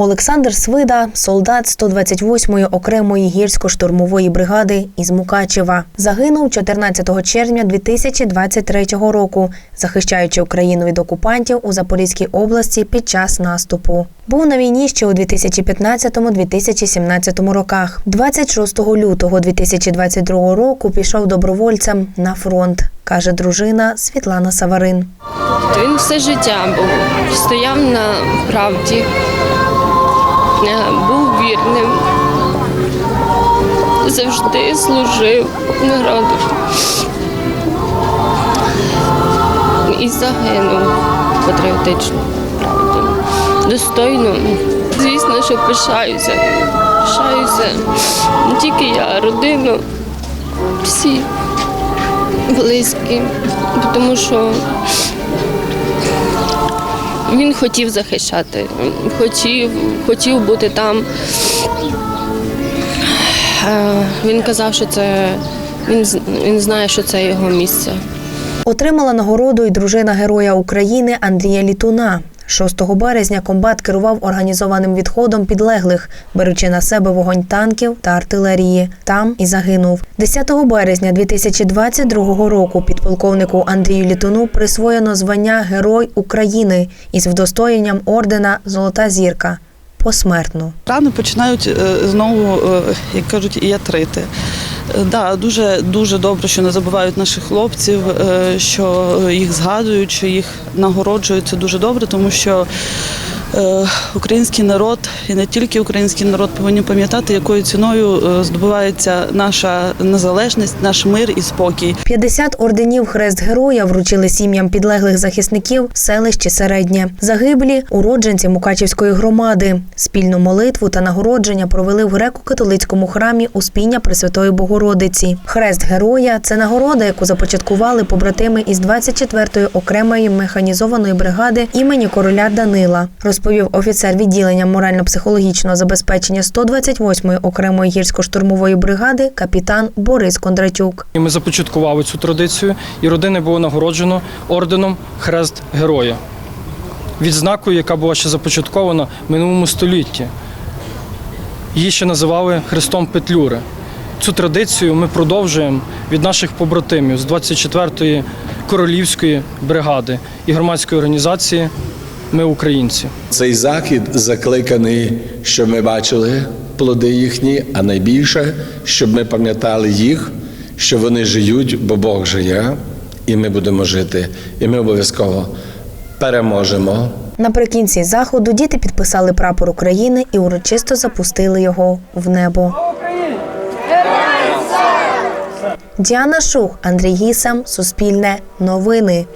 Олександр Свида, солдат 128-ї окремої гірсько-штурмової бригади із Мукачева, загинув 14 червня 2023 року, захищаючи Україну від окупантів у Запорізькій області під час наступу. Був на війні ще у 2015-2017 роках. 26 лютого 2022 року пішов добровольцем на фронт, каже дружина Світлана Саварин. Він все життя був, стояв на правді, був вірним, завжди служив народу. І загинув патріотично, правду. Достойно. Звісно, що пишаюся. Пишаюся не тільки я, а родина, всі близькі, тому що він хотів захищати, хотів, хотів бути там. Е, Він казав, що це він, він знає, що це його місце. Отримала нагороду і дружина Героя України Андрія Літуна. 6 березня комбат керував організованим відходом підлеглих, беручи на себе вогонь танків та артилерії. Там і загинув. 10 березня 2022 року підполковнику Андрію Літуну присвоєно звання Герой України із вдостоєнням ордена Золота зірка посмертно. Рани починають е, знову, е, як кажуть, ятрити. Е, Да, дуже дуже добре, що не забувають наших хлопців, е, що їх згадують, що їх нагороджують. Це дуже добре, тому що український народ і не тільки український народ повинні пам'ятати, якою ціною е, здобувається наша незалежність, наш мир і спокій. 50 орденів Хрест Героя вручили сім'ям підлеглих захисників селищі Середнє. Загиблі уродженці Мукачівської громади. Спільну молитву та нагородження провели в греко-католицькому храмі Успіння Пресвятої Богородиці. Хрест Героя це нагорода, яку започаткували побратими із 24-ї окремої механізованої бригади імені короля Данила, розповів офіцер відділення морально-психологічного забезпечення 128-ї окремої гірсько-штурмової бригади капітан Борис Кондратюк. Ми започаткували цю традицію, і родини було нагороджено орденом Хрест Героя. Відзнакою, яка була ще започаткована в минулому столітті. Її ще називали Хрестом Петлюри. Цю традицію ми продовжуємо від наших побратимів з 24-ї королівської бригади і громадської організації Ми українці. Цей захід закликаний, щоб ми бачили плоди їхні, а найбільше, щоб ми пам'ятали їх, що вони живуть, бо Бог живе, і ми будемо жити. І ми обов'язково переможемо. Наприкінці заходу діти підписали прапор України і урочисто запустили його в небо. Діана Шух, Андрій Гісам, Суспільне, Новини.